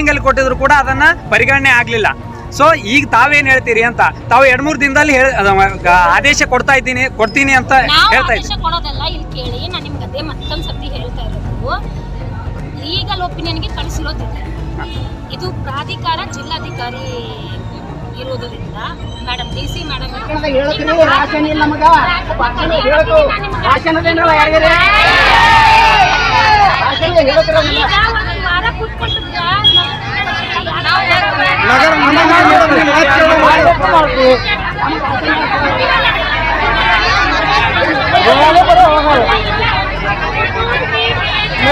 ಕೊಟ್ಟಿದ್ರು ಕೂಡ ಅದನ್ನ ಪರಿಗಣನೆ ಆಗ್ಲಿಲ್ಲ. ಸೊ ಈಗ ತಾವೇನ್ ಹೇಳ್ತೀರಿ ಅಂತ ತಾವು ಎರಡ್ ಮೂರ್ ದಿನದಲ್ಲಿ ಆದೇಶ ಕೊಡ್ತಾ ಇದ್ದೀನಿ ಕೊಡ್ತೀನಿ ಅಂತ ಹೇಳ್ತಾ ಆದೇಶ ಇದ್ದೀನಿ ಕೊಡೋದಲ್ಲ ಇಲ್ಲಿ ಕೇಳಿ ನಾನು ನಿಮ್ಗೆ ಅದೇ ಮತ್ತೊಂದು ಸರ್ತಿ ಹೇಳ್ತಾ ಇರೋದು. ಲೀಗಲ್ ಒಪಿನಿಯನ್ಗೆ ಕಳಿಸಿರೋದಿದೆ. ಇದು ಪ್ರಾಧಿಕಾರ ಜಿಲ್ಲಾಧಿಕಾರಿ ಇರುವುದರಿಂದ ಮೇಡಮ್ ಡಿ ಸಿ ಮೇಡಮ್ ಹೇಳ್ತೀರಿ ರಾಶನ್ ಇಲ್ಲ ನಮಗ ರಾಶನ್ ಹೇಳ್ತು ರಾಶನ್ ಅದೇನಲ್ಲ ಯಾರಿಗಾರೆ ರಾಶನ್ ಹೇಳ್ತಿರ ಈಗ ಒಂದು ವಾರ ಕೂತ್ಕೊಂಡಿದ್ರ ನಗರ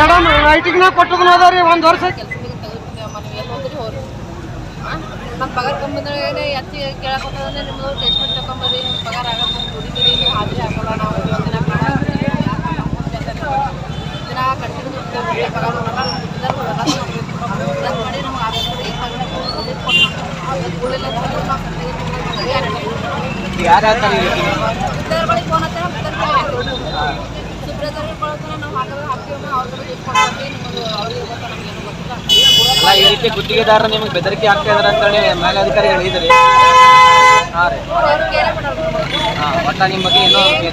ಮೇಡಮ್ ರೈಟಿಂಗ್ ನಾ ಅದ ರೀ ಒಂದ್ ವರ್ಷ. ನಮ್ಮ ಪಗಾರ ಕಂಬಂದ್ರೆ ಎತ್ತಿ ಕೇಳಕೊಟ್ಟಂದ್ರೆ ನಿಮ್ಮದು ಟೆಸ್ಟ್ಮೆಂಟ್ ತಗೊಂಬರ್ರಿ ನಿಮ್ಮ ಪಗಾರ ಆಗಲ್ಲ ದುಡಿತೀರಿ ನೀವು ಹಾಜರಿ ಹಾಕೋಲ್ಲ ನಾವು ದಿನ ದಿನ ಕಂಟಿನ್ಯೂ ಪಗಾರ ಮಾಡಿ ನಮ್ಗೆ ಆಗ್ತದೆ ಯಾರು ಅಲ್ಲ, ಈ ರೀತಿ ಗುತ್ತಿಗೆದಾರರು ನಿಮಗೆ ಬೆದರಿಕೆ ಆಗ್ತಾ ಇದಾರೆ ಅಂತೇಳಿ ಅಧಿಕಾರಿ ಹೇಳಿದ್ರಿ ಹಾಂ ರೀ. ಹಾಂ, ಒಟ್ಟ ನಿಮ್ಮ ಬಗ್ಗೆ ಏನೋ ಕೇಳಿ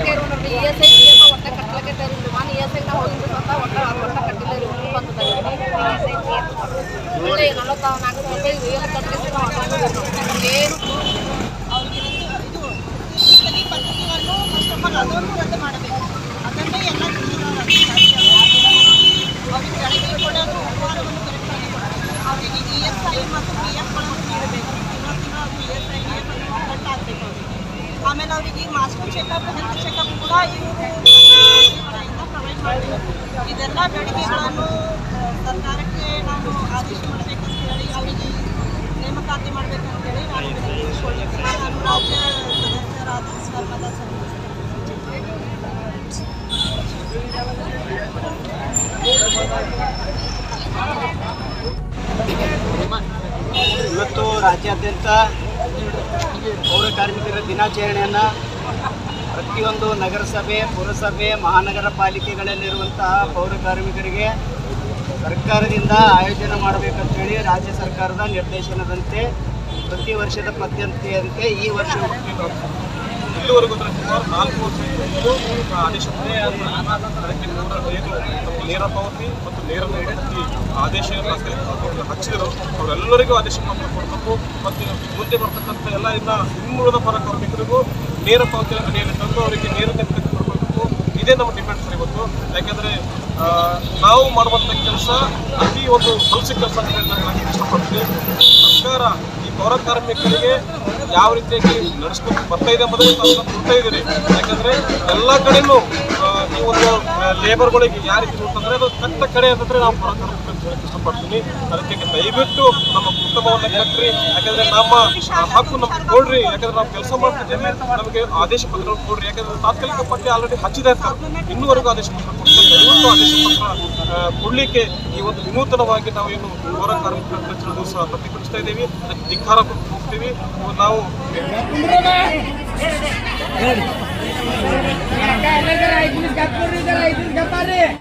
E S I P F ಒಟ್ಟ ಕಟ್ಟಲಕ್ಕೆ ತಯಾರಿಲ್ಲ ನಾನು ಇ ಎಸ್ ಐ ಹೋಗಿದ್ದು ಸ್ವತಃ ಒಟ್ಟ ಒಟ್ಟ ಕಟ್ಟಿಲ್ಲ ರೀ ಉಳ್ಳು ಬಂದದ ಒಳ್ಳೆ ನಲವತ್ತ ನಾಲ್ಕು ರೂಪಾಯಿ ರಿಯಲ್ ಕಟ್ಟಿಸಿ ಏನು ಈ ಪದ್ಧತಿಯನ್ನು ಫಸ್ಟ್ ಆಫ್ ಆಲ್ ಅದನ್ನು ರದ್ದು ಮಾಡಬೇಕು ಅದನ್ನೇ ಎಲ್ಲ ಅವ್ರಿಗೆ ಕೆಳಗೆ ಕೊಡೋದು ಉಪಹಾರವನ್ನು ಕರೆಕ್ಟಾಗಿ ಕೊಡಬೇಕು ಅವರಿಗೆ ಇ ಎಸ್ ಐ ಮತ್ತು ಪಿ ಎಫ್ಗಳನ್ನು ಕಟ್ ಆಗಬೇಕು ಆಮೇಲೆ ಅವರಿಗೆ ಮಾಸ್ಟರ್ ಚೆಕಪ್ ಹೆಲ್ತ್ ಚೆಕಪ್ ಕೂಡ ಇವರು ಪ್ರೊವೈಡ್ ಮಾಡಬೇಕು ಇದೆಲ್ಲ ಬೇಡಿಕೆಗಳನ್ನು ಸರ್ಕಾರಕ್ಕೆ ನಾನು ಆದೇಶ ಮಾಡಬೇಕಂತ ಹೇಳಿ ಅವರಿಗೆ ನೇಮಕಾತಿ ಮಾಡಬೇಕಂತೇಳಿ ನಾನು ನಾನು ರಾಜ್ಯ ಸದಸ್ಯರಾದ ಸರ್ ಇವತ್ತು ರಾಜ್ಯಾದ್ಯಂತ ಪೌರ ಕಾರ್ಮಿಕರ ದಿನಾಚರಣೆಯನ್ನು ಪ್ರತಿಯೊಂದು ನಗರಸಭೆ, ಪುರಸಭೆ, ಮಹಾನಗರ ಪಾಲಿಕೆಗಳಲ್ಲಿರುವಂತಹ ಪೌರ ಕಾರ್ಮಿಕರಿಗೆ ಸರ್ಕಾರದಿಂದ ಆಯೋಜನೆ ಮಾಡಬೇಕಂತೇಳಿ ರಾಜ್ಯ ಸರ್ಕಾರದ ನಿರ್ದೇಶನದಂತೆ ಪ್ರತಿ ವರ್ಷದ ಪದ್ಧತಿಯಂತೆ ಈ ವರ್ಷ ಇಲ್ಲಿವರೆಗೂ ಸುಮಾರು ನಾಲ್ಕು ವರ್ಷ ಆದೇಶ. ಅದಕ್ಕೆ ಮತ್ತು ನೇರ ಪಾವತಿ ಮತ್ತು ನೇರ ಈ ಆದೇಶವನ್ನು ಹಚ್ಚಿ- ಹಚ್ಚಿದರು. ಅವರೆಲ್ಲರಿಗೂ ಆದೇಶ ಕೊಡಬೇಕು. ಮತ್ತು ಮುಂದೆ ಬರ್ತಕ್ಕಂಥ ಎಲ್ಲ ಇನ್ನ ಹಿಂದುಳಿದ ಪರ ಕಾರ್ಮಿಕರಿಗೂ ನೇರ ಪಾವತಿಯನ್ನು ಅಡಿಯಲ್ಲಿ ತಂದು ಅವರಿಗೆ ನೇರ ಕೊಡಬೇಕು. ಇದೇ ನಮ್ಮ ಡಿಮ್ಯಾಂಡ್ ಸರ್ ಇವತ್ತು. ಯಾಕೆಂದರೆ ನಾವು ಮಾಡುವಂಥ ಕೆಲಸ ಅತಿ ಒಂದು ಹೊಲಸಿ ಕೆಲಸ ಅಂತ ಸರ್ಕಾರ ಪೌರ ಕಾರ್ಮಿಕರಿಗೆ ಯಾವ ರೀತಿಯಾಗಿ ನಡೆಸ್ಕೊಂಡು ಬರ್ತಾ ಇದೆ ಎಂಬುದನ್ನು ತಾವು ನೋಡ್ತಾ ಇದ್ದೀರಿ. ಯಾಕಂದ್ರೆ ಎಲ್ಲ ಕಡೆನೂ ಆ, ಒಂದು ಲೇಬರ್ಗಳಿಗೆ ಯಾವ ರೀತಿ ಅಂತಂದ್ರೆ ಅದು ಕಟ್ಟ ಕಡೆ ಅಂತಂದ್ರೆ ನಾವು ಹೇಳಕ್ಕೆ ಇಷ್ಟಪಡ್ತೀನಿ. ಅದಕ್ಕೆ ದಯವಿಟ್ಟು ನಮ್ಮ ಕುಟುಂಬವನ್ನು ಕಟ್ಟ್ರಿ ಯಾಕಂದ್ರೆ ನಮ್ಮ ಹಕ್ಕು ನಮ್ಗೆ ಕೊಡ್ರಿ. ಯಾಕಂದ್ರೆ ನಾವು ಕೆಲಸ ಮಾಡ್ತಿದ್ದೇವೆ. ನಮಗೆ ಆದೇಶ ಪತ್ರ ಕೊಡ್ರಿ. ಯಾಕಂದ್ರೆ ತಾತ್ಕಾಲಿಕ ಪಟ್ಟಿ ಆಲ್ರೆಡಿ ಹಚ್ಚಿದೆ ಅಂತ. ಇನ್ನೂವರೆಗೂ ಆದೇಶ ಪತ್ರ ಕೊಡ್ತಾರೆ ಆದೇಶ ಪತ್ರ ಕೊಡ್ಲಿಕ್ಕೆ ಈ ಒಂದು ವಿನೂತನವಾಗಿ ನಾವು ಏನು ಪೌರ ಕಾರ್ಮಿಕರ ದಿವಸ ಪ್ರತಿಭಟಿಸ್ತಾ ಇದ್ದೀವಿ. ಅದಕ್ಕೆ ಧಿಕ್ಕಾರ ಹೋಗ್ತೀವಿ. ನಾವು काय नाही करायची गप्पर नाही करायची गप्पा रे